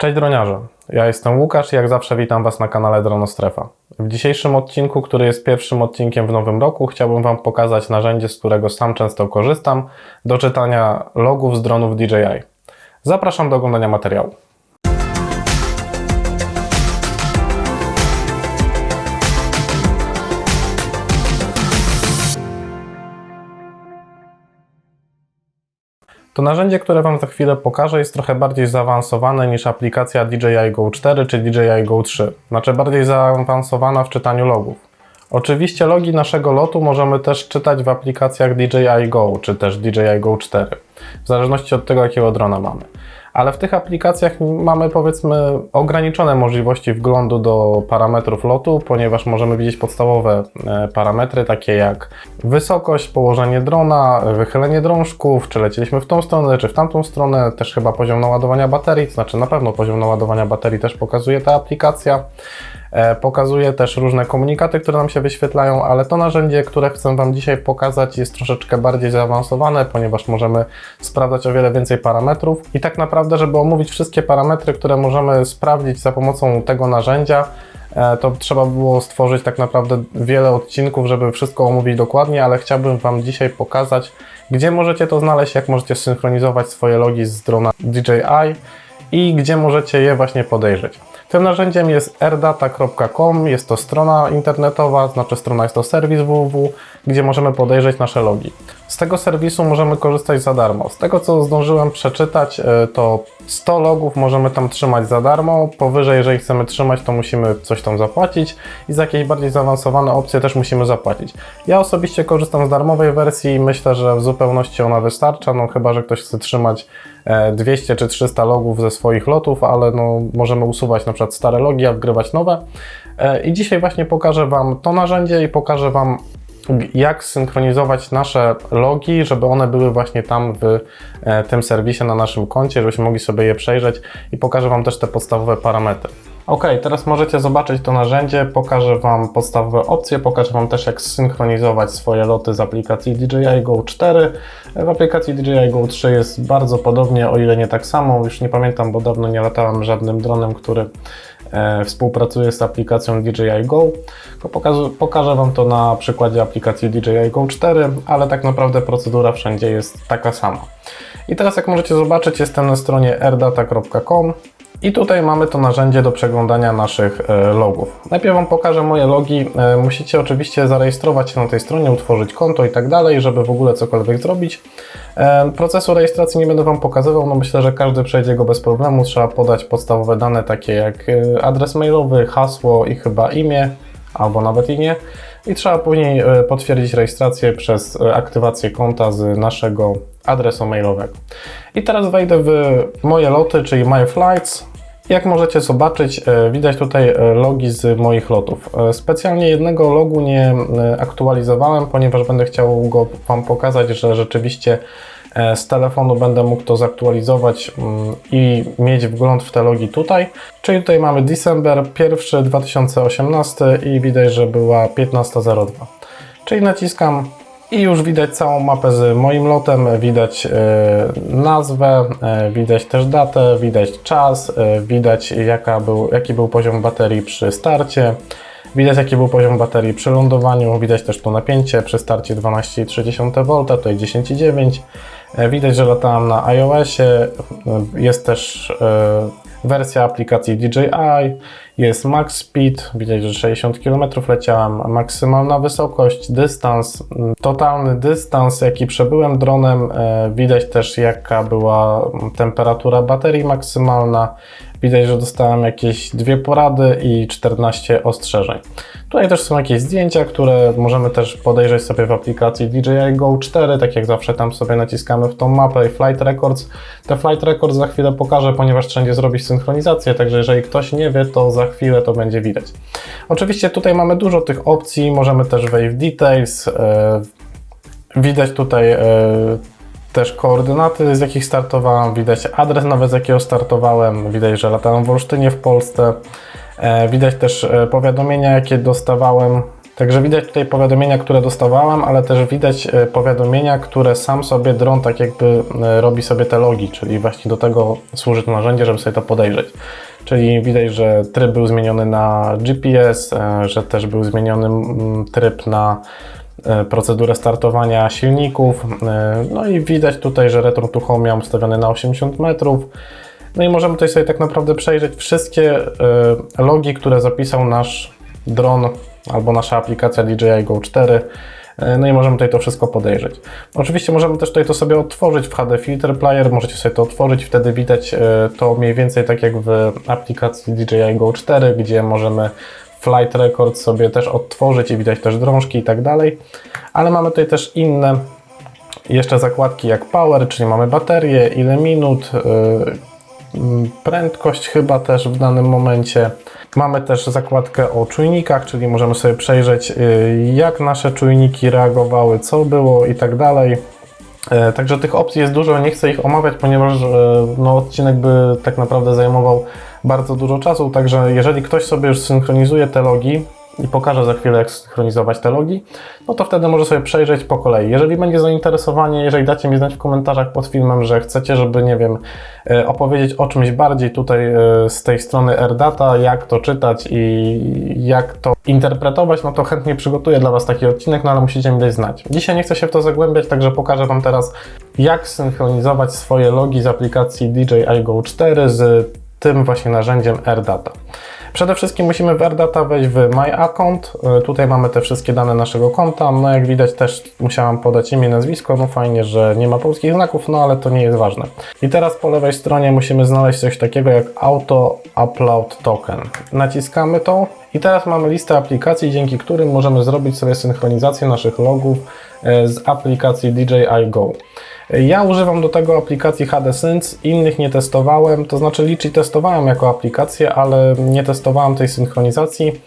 Cześć droniarze, ja jestem Łukasz i jak zawsze witam Was na kanale Dronostrefa. W dzisiejszym odcinku, który jest pierwszym odcinkiem w nowym roku, chciałbym Wam pokazać narzędzie, z którego sam często korzystam do czytania logów z dronów DJI. Zapraszam do oglądania materiału. To narzędzie, które Wam za chwilę pokażę, jest trochę bardziej zaawansowane niż aplikacja DJI Go 4 czy DJI Go 3. Znaczy bardziej zaawansowana w czytaniu logów. Oczywiście logi naszego lotu możemy też czytać w aplikacjach DJI Go czy też DJI Go 4, w zależności od tego, jakiego drona mamy. Ale w tych aplikacjach mamy powiedzmy ograniczone możliwości wglądu do parametrów lotu, ponieważ możemy widzieć podstawowe e, parametry, takie jak wysokość, położenie drona, wychylenie drążków, czy lecieliśmy w tą stronę, czy w tamtą stronę, też chyba poziom naładowania baterii, to znaczy na pewno poziom naładowania baterii też pokazuje ta aplikacja. E, Pokazuje też różne komunikaty, które nam się wyświetlają, ale to narzędzie, które chcę Wam dzisiaj pokazać, jest troszeczkę bardziej zaawansowane, ponieważ możemy sprawdzać o wiele więcej parametrów. I tak naprawdę, żeby omówić wszystkie parametry, które możemy sprawdzić za pomocą tego narzędzia, e, to trzeba było stworzyć tak naprawdę wiele odcinków, żeby wszystko omówić dokładnie, ale chciałbym Wam dzisiaj pokazać, gdzie możecie to znaleźć, jak możecie synchronizować swoje logi z drona DJI i gdzie możecie je właśnie podejrzeć. Tym narzędziem jest rdata.com, jest to strona internetowa, znaczy strona jest to serwis www, gdzie możemy podejrzeć nasze logi. Z tego serwisu możemy korzystać za darmo. Z tego co zdążyłem przeczytać, e, to 100 logów możemy tam trzymać za darmo. Powyżej, jeżeli chcemy trzymać, to musimy coś tam zapłacić i za jakieś bardziej zaawansowane opcje też musimy zapłacić. Ja osobiście korzystam z darmowej wersji i myślę, że w zupełności ona wystarcza, no chyba, że ktoś chce trzymać e, 200 czy 300 logów ze swoich lotów, ale no, możemy usuwać na przykład stare logi, a wgrywać nowe. E, I dzisiaj właśnie pokażę Wam to narzędzie i pokażę Wam jak synchronizować nasze logi, żeby one były właśnie tam w e, tym serwisie na naszym koncie, żebyśmy mogli sobie je przejrzeć i pokażę Wam też te podstawowe parametry. Ok, teraz możecie zobaczyć to narzędzie, pokażę Wam podstawowe opcje, pokażę Wam też jak synchronizować swoje loty z aplikacji DJI Go 4. W aplikacji DJI Go 3 jest bardzo podobnie, o ile nie tak samo, już nie pamiętam, bo dawno nie latałem żadnym dronem, który współpracuje z aplikacją DJI Go. Pokażę, pokażę Wam to na przykładzie aplikacji DJI Go 4, ale tak naprawdę procedura wszędzie jest taka sama. I teraz jak możecie zobaczyć, jestem na stronie rdata.com i tutaj mamy to narzędzie do przeglądania naszych e, logów. Najpierw Wam pokażę moje logi. E, Musicie oczywiście zarejestrować się na tej stronie, utworzyć konto i tak dalej, żeby w ogóle cokolwiek zrobić. Procesu rejestracji nie będę Wam pokazywał, no myślę, że każdy przejdzie go bez problemu. Trzeba podać podstawowe dane takie jak e, adres mailowy, hasło i chyba imię, albo nawet imię. I trzeba później e, potwierdzić rejestrację przez e, aktywację konta z naszego adresu mailowego. I teraz wejdę w moje loty, czyli My Flights. Jak możecie zobaczyć, e, widać tutaj e, logi z moich lotów. E, Specjalnie jednego logu nie aktualizowałem, ponieważ będę chciał go Wam pokazać, że rzeczywiście z telefonu będę mógł to zaktualizować mm, i mieć wgląd w te logi tutaj. Czyli tutaj mamy December 1 2018 i widać, że była 15.02. Czyli naciskam i już widać całą mapę z moim lotem, widać e, nazwę, e, widać też datę, widać czas, e, widać jaka był, jaki był poziom baterii przy starcie, widać jaki był poziom baterii przy lądowaniu, widać też to napięcie przy starcie 12,3 V, tutaj 10,9 E, Widać, że latałem na iOSie, jest też wersja aplikacji DJI, jest max speed, widać, że 60 km leciałem, maksymalna wysokość, dystans, mm, totalny dystans, jaki przebyłem dronem, e, widać też jaka była temperatura baterii maksymalna, widać, że dostałem jakieś dwie porady i 14 ostrzeżeń. Tutaj też są jakieś zdjęcia, które możemy też podejrzeć sobie w aplikacji DJI Go 4, tak jak zawsze tam sobie naciskamy w tą mapę i Flight Records. Te Flight Records za chwilę pokażę, ponieważ wszędzie zrobić synchronizację, także jeżeli ktoś nie wie, to za chwilę to będzie widać. Oczywiście tutaj mamy dużo tych opcji, możemy też wejść w Details, e, widać tutaj e, też koordynaty, z jakich startowałem, widać adres nawet z jakiego startowałem, widać, że latałem w Olsztynie w Polsce, e, widać też powiadomienia, jakie dostawałem, Także widać tutaj powiadomienia, które dostawałem, ale też widać powiadomienia, które sam sobie dron tak jakby robi sobie te logi, czyli właśnie do tego służy to narzędzie, żeby sobie to podejrzeć. Czyli widać, że tryb był zmieniony na GPS, e, że też był zmieniony tryb na e, procedurę startowania silników. E, No i widać tutaj, że return to home miał ustawiony na 80 metrów. No i możemy tutaj sobie tak naprawdę przejrzeć wszystkie logi, które zapisał nasz dron albo nasza aplikacja DJI Go 4. E, No i możemy tutaj to wszystko podejrzeć. Oczywiście możemy też tutaj to sobie otworzyć w HD Filter Player, możecie sobie to otworzyć, wtedy widać e, to mniej więcej tak jak w aplikacji DJI Go 4, gdzie możemy Flight Record sobie też odtworzyć i widać też drążki i tak dalej. Ale mamy tutaj też inne jeszcze zakładki jak Power, czyli mamy baterię, ile minut, mm, prędkość chyba też w danym momencie. Mamy też zakładkę o czujnikach, czyli możemy sobie przejrzeć yy, jak nasze czujniki reagowały, co było i tak dalej. E, Także tych opcji jest dużo, nie chcę ich omawiać, ponieważ e, no, odcinek by tak naprawdę zajmował bardzo dużo czasu. Także jeżeli ktoś sobie już synchronizuje te logi i pokażę za chwilę, jak synchronizować te logi, no to wtedy może sobie przejrzeć po kolei. Jeżeli będzie zainteresowanie, jeżeli dacie mi znać w komentarzach pod filmem, że chcecie, żeby, nie wiem, e, opowiedzieć o czymś bardziej tutaj e, z tej strony AirData, jak to czytać i jak to interpretować, no to chętnie przygotuję dla Was taki odcinek, no ale musicie mi dać znać. Dzisiaj nie chcę się w to zagłębiać, także pokażę Wam teraz, jak synchronizować swoje logi z aplikacji DJI Go 4 z tym właśnie narzędziem AirData. Przede wszystkim musimy w AirData wejść w My Account. E, Tutaj mamy te wszystkie dane naszego konta. No jak widać też musiałam podać imię, nazwisko. No fajnie, że nie ma polskich znaków, no ale to nie jest ważne. I teraz po lewej stronie musimy znaleźć coś takiego jak Auto Upload Token. Naciskamy to i teraz mamy listę aplikacji, dzięki którym możemy zrobić sobie synchronizację naszych logów e, z aplikacji DJI Go. Ja używam do tego aplikacji HDSync, innych nie testowałem, to znaczy Litchi testowałem jako aplikację, ale nie testowałem tej synchronizacji,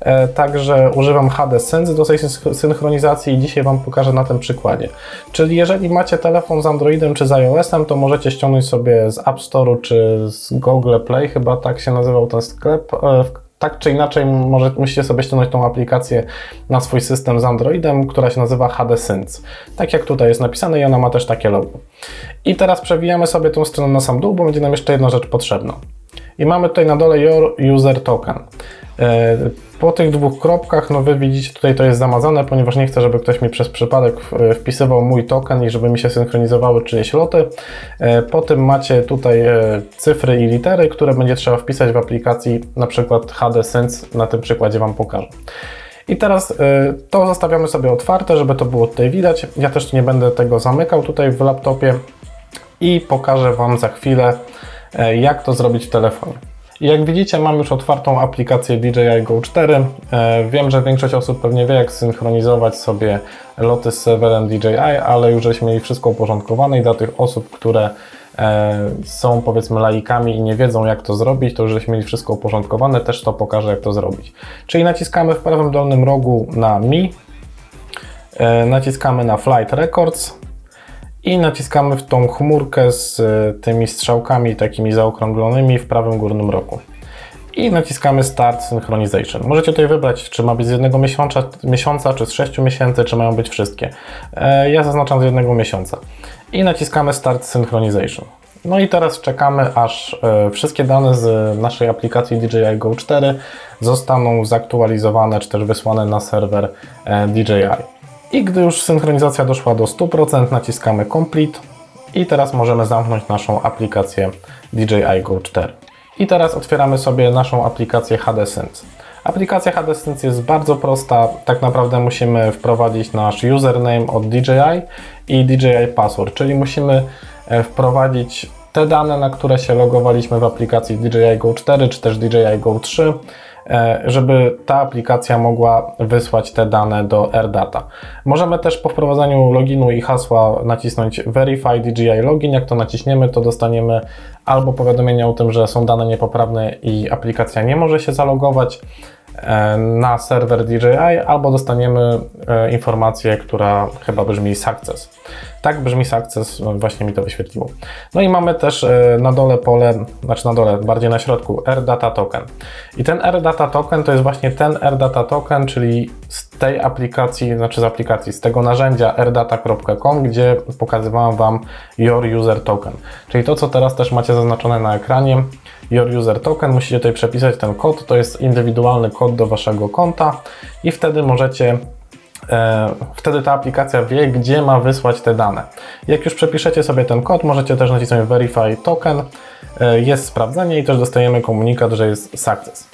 e, także używam HDSync do tej syn- synchronizacji i dzisiaj Wam pokażę na tym przykładzie. Czyli jeżeli macie telefon z Androidem czy z iOS-em, to możecie ściągnąć sobie z App Store'u czy z Google Play, chyba tak się nazywał ten sklep, e, tak czy inaczej może, musicie sobie ściągnąć tą aplikację na swój system z Androidem, która się nazywa HD. Tak jak tutaj jest napisane i ona ma też takie logo. I teraz przewijamy sobie tą stronę na sam dół, bo będzie nam jeszcze jedna rzecz potrzebna. I mamy tutaj na dole Your User Token. E, Po tych dwóch kropkach, no wy widzicie tutaj to jest zamazane, ponieważ nie chcę, żeby ktoś mi przez przypadek e, wpisywał mój token i żeby mi się synchronizowały czyjeś loty. E, Po tym macie tutaj cyfry i litery, które będzie trzeba wpisać w aplikacji, na przykład HD Sense, na tym przykładzie Wam pokażę. I teraz to zostawiamy sobie otwarte, żeby to było tutaj widać. Ja też nie będę tego zamykał tutaj w laptopie i pokażę Wam za chwilę, jak to zrobić w telefonie. Jak widzicie, mam już otwartą aplikację DJI Go 4. E, Wiem, że większość osób pewnie wie, jak synchronizować sobie loty z serwerem DJI, ale już żeśmy mieli wszystko uporządkowane i dla tych osób, które e, są powiedzmy laikami i nie wiedzą, jak to zrobić, to już żeśmy mieli wszystko uporządkowane, też to pokażę, jak to zrobić. Czyli naciskamy w prawym dolnym rogu na Mi, e, naciskamy na Flight Records, i naciskamy w tą chmurkę z e, tymi strzałkami takimi zaokrąglonymi w prawym górnym rogu. I naciskamy Start Synchronization. Możecie tutaj wybrać, czy ma być z jednego miesiąca, miesiąca czy z 6 miesięcy, czy mają być wszystkie. E, Ja zaznaczam z jednego miesiąca. I naciskamy Start Synchronization. No i teraz czekamy, aż e, wszystkie dane z naszej aplikacji DJI Go 4 zostaną zaktualizowane, czy też wysłane na serwer DJI. I gdy już synchronizacja doszła do 100%, naciskamy Complete i teraz możemy zamknąć naszą aplikację DJI Go 4. I teraz otwieramy sobie naszą aplikację HDSense. Aplikacja HDSense jest bardzo prosta. Tak naprawdę musimy wprowadzić nasz username od DJI i DJI password, czyli musimy e, wprowadzić te dane, na które się logowaliśmy w aplikacji DJI Go 4 czy też DJI Go 3 e, żeby ta aplikacja mogła wysłać te dane do AirData. Możemy też po wprowadzeniu loginu i hasła nacisnąć Verify DJI Login. Jak to naciśniemy, to dostaniemy albo powiadomienie o tym, że są dane niepoprawne i aplikacja nie może się zalogować, e, na serwer DJI, albo dostaniemy e, informację, która chyba brzmi Success. Tak brzmi Success, no właśnie mi to wyświetliło. No i mamy też e, na dole pole, znaczy na dole, bardziej na środku, AirData Token. I ten AirData Token to jest właśnie ten AirData Token, czyli z tej aplikacji, znaczy z aplikacji, z tego narzędzia airdata.com, gdzie pokazywałem Wam Your User Token. Czyli to, co teraz też macie zaznaczone na ekranie, Your User Token, musicie tutaj przepisać ten kod, to jest indywidualny kod do Waszego konta i wtedy możecie E, wtedy ta aplikacja wie, gdzie ma wysłać te dane. Jak już przepiszecie sobie ten kod, możecie też nacisnąć Verify Token, e, jest sprawdzenie i też dostajemy komunikat, że jest success.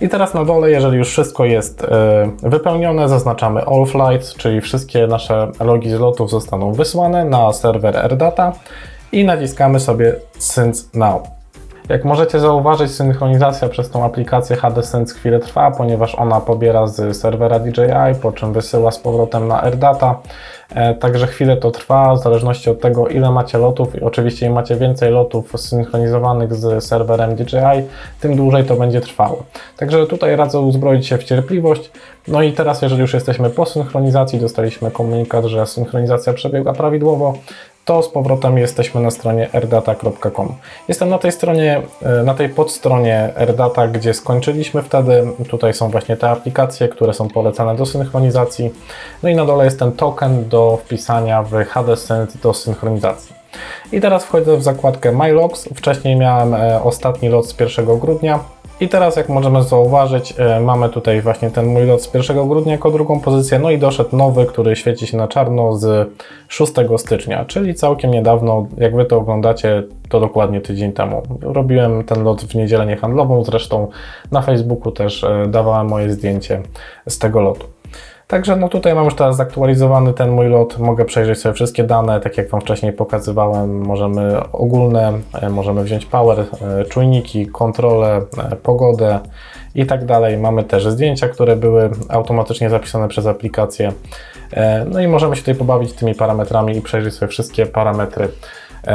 I teraz na dole, jeżeli już wszystko jest e, wypełnione, zaznaczamy All Flights, czyli wszystkie nasze logi z lotów zostaną wysłane na serwer AirData i naciskamy sobie Sync Now. Jak możecie zauważyć, synchronizacja przez tą aplikację HD Sense chwilę trwa, ponieważ ona pobiera z serwera DJI, po czym wysyła z powrotem na AirData. E, także chwilę to trwa, w zależności od tego, ile macie lotów. I oczywiście, im macie więcej lotów synchronizowanych z serwerem DJI, tym dłużej to będzie trwało. Także tutaj radzę uzbroić się w cierpliwość. No i teraz, jeżeli już jesteśmy po synchronizacji, dostaliśmy komunikat, że synchronizacja przebiegła prawidłowo, to z powrotem jesteśmy na stronie rdata.com. Jestem na tej stronie, e, na tej podstronie rdata, gdzie skończyliśmy wtedy. Tutaj są właśnie te aplikacje, które są polecane do synchronizacji. No i na dole jest ten token do wpisania w HDSense do synchronizacji. I teraz wchodzę w zakładkę My Logs. Wcześniej miałem e, ostatni lot z 1 grudnia. I teraz, jak możemy zauważyć, e, mamy tutaj właśnie ten mój lot z 1 grudnia jako drugą pozycję, no i doszedł nowy, który świeci się na czarno z 6 stycznia, czyli całkiem niedawno, jak Wy to oglądacie, to dokładnie tydzień temu. Robiłem ten lot w niedzielę niehandlową, zresztą na Facebooku też e, dawałem moje zdjęcie z tego lotu. Także no tutaj mam już teraz zaktualizowany ten mój lot, mogę przejrzeć sobie wszystkie dane, tak jak Wam wcześniej pokazywałem, możemy ogólne, e, możemy wziąć power, e, czujniki, kontrolę, e, pogodę i tak dalej. Mamy też zdjęcia, które były automatycznie zapisane przez aplikację. No i możemy się tutaj pobawić tymi parametrami i przejrzeć sobie wszystkie parametry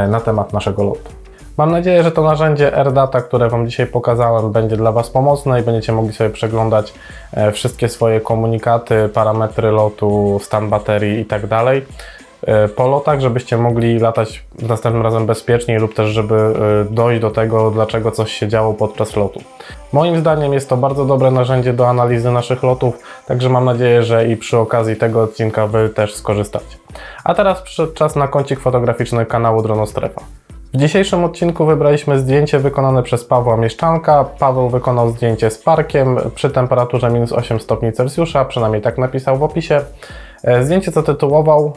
na temat naszego lotu. Mam nadzieję, że to narzędzie AirData, które Wam dzisiaj pokazałem, będzie dla Was pomocne i będziecie mogli sobie przeglądać e, wszystkie swoje komunikaty, parametry lotu, stan baterii i tak e, po lotach, żebyście mogli latać następnym razem bezpieczniej lub też, żeby e, dojść do tego, dlaczego coś się działo podczas lotu. Moim zdaniem jest to bardzo dobre narzędzie do analizy naszych lotów, także mam nadzieję, że i przy okazji tego odcinka Wy też skorzystacie. A teraz przyszedł czas na kącik fotograficzny kanału Dronostrefa. W dzisiejszym odcinku wybraliśmy zdjęcie wykonane przez Pawła Mieszczanka. Paweł wykonał zdjęcie z parkiem przy temperaturze minus 8 stopni Celsjusza, przynajmniej tak napisał w opisie. E, zdjęcie zatytułował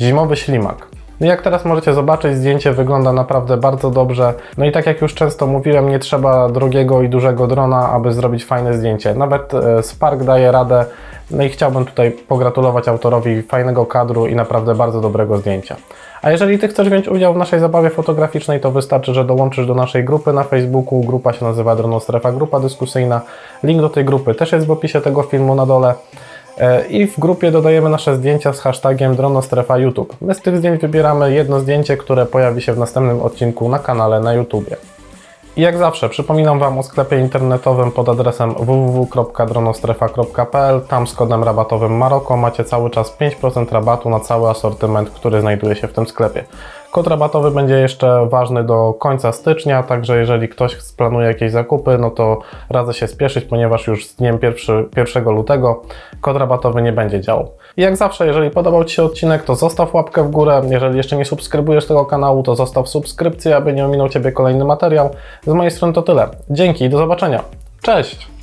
Zimowy ślimak. No jak teraz możecie zobaczyć, zdjęcie wygląda naprawdę bardzo dobrze. No i tak jak już często mówiłem, nie trzeba drogiego i dużego drona, aby zrobić fajne zdjęcie. Nawet e, Spark daje radę. No i chciałbym tutaj pogratulować autorowi fajnego kadru i naprawdę bardzo dobrego zdjęcia. A jeżeli Ty chcesz wziąć udział w naszej zabawie fotograficznej, to wystarczy, że dołączysz do naszej grupy na Facebooku. Grupa się nazywa Dronostrefa, grupa dyskusyjna. Link do tej grupy też jest w opisie tego filmu na dole. E, I w grupie dodajemy nasze zdjęcia z hashtagiem Dronostrefa YouTube. My z tych zdjęć wybieramy jedno zdjęcie, które pojawi się w następnym odcinku na kanale na YouTube. Jak zawsze przypominam Wam o sklepie internetowym pod adresem www.dronostrefa.pl. Tam z kodem rabatowym Maroko macie cały czas 5% rabatu na cały asortyment, który znajduje się w tym sklepie. Kod rabatowy będzie jeszcze ważny do końca stycznia, także jeżeli ktoś planuje jakieś zakupy, no to radzę się spieszyć, ponieważ już z dniem 1, 1 lutego kod rabatowy nie będzie działał. Jak zawsze, jeżeli podobał Ci się odcinek, to zostaw łapkę w górę. Jeżeli jeszcze nie subskrybujesz tego kanału, to zostaw subskrypcję, aby nie ominął Ciebie kolejny materiał. Z mojej strony to tyle. Dzięki i do zobaczenia. Cześć!